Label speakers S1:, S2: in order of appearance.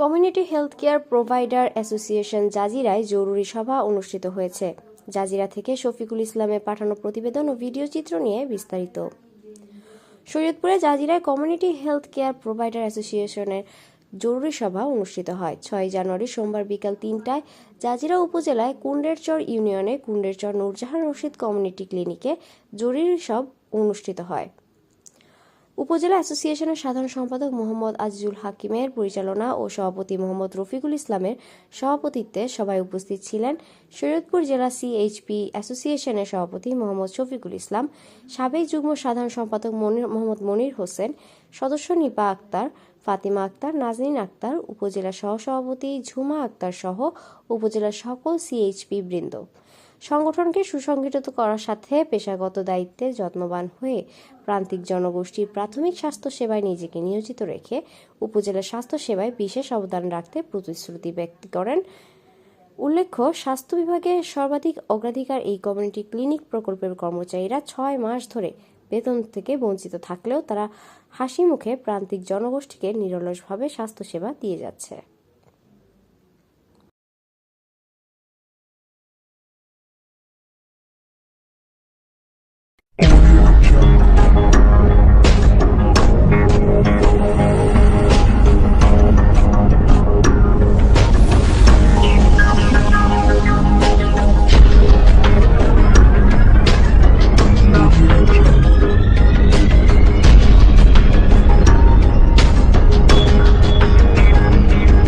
S1: Community health care provider association জাজিরায় জরুরি সভা অনুষ্ঠিত হয়েছে। জাজিরা থেকে শফিকুল ইসলামের পাঠানো প্রতিবেদন ও ভিডিও চিত্র নিয়ে বিস্তারিত। শরীয়তপুরে জাজিরায় কমিউনিটি হেলথ কেয়ার প্রোভাইডার অ্যাসোসিয়েশনের জরুরি সভা অনুষ্ঠিত হয়। ছয় জানুয়ারি সোমবার বিকাল তিনটায় জাজিরা উপজেলায় কুন্ডেরচর ইউনিয়নে কুন্ডেরচর নূরজাহান রশিদ কমিউনিটি ক্লিনিকে জরুরি সব অনুষ্ঠিত হয়। উপজেলা অ্যাসোসিয়েশনের সাধারণ সম্পাদক মোহাম্মদ আজিজুল হাকিমের পরিচালনা ও সভাপতি মোহাম্মদ রফিকুল ইসলামের সভাপতিত্বে সভায় উপস্থিত ছিলেন শরীয়তপুর জেলা সিএইচপি অ্যাসোসিয়েশনের সভাপতি মোহাম্মদ শফিকুল ইসলাম, সাবেক যুগ্ম সাধারণ সম্পাদক মনির, মোহাম্মদ মনির হোসেন, সদস্য নিপা আক্তার, ফাতিমা আক্তার, নাজনীন আক্তার, উপজেলা সহসভাপতি ঝুমা আক্তার সহ উপজেলার সকল সিএইচপি বৃন্দ। সংগঠনকে সুসংগঠিত করার সাথে পেশাগত দায়িত্বে যত্নবান হয়ে প্রান্তিক জনগোষ্ঠীর প্রাথমিক স্বাস্থ্য সেবায় নিজেকে নিয়োজিত রেখে উপজেলা স্বাস্থ্য সেবায় বিশেষ অবদান রাখতে প্রতিশ্রুতি ব্যক্ত করেন। উল্লেখ্য, স্বাস্থ্য বিভাগে সর্বাধিক অগ্রাধিকার এই কমিউনিটি ক্লিনিক প্রকল্পের কর্মচারীরা ছয় মাস ধরে বেতন থেকে বঞ্চিত থাকলেও তারা হাসি মুখে প্রান্তিক জনগোষ্ঠীকে নিরলসভাবে স্বাস্থ্যসেবা দিয়ে যাচ্ছে।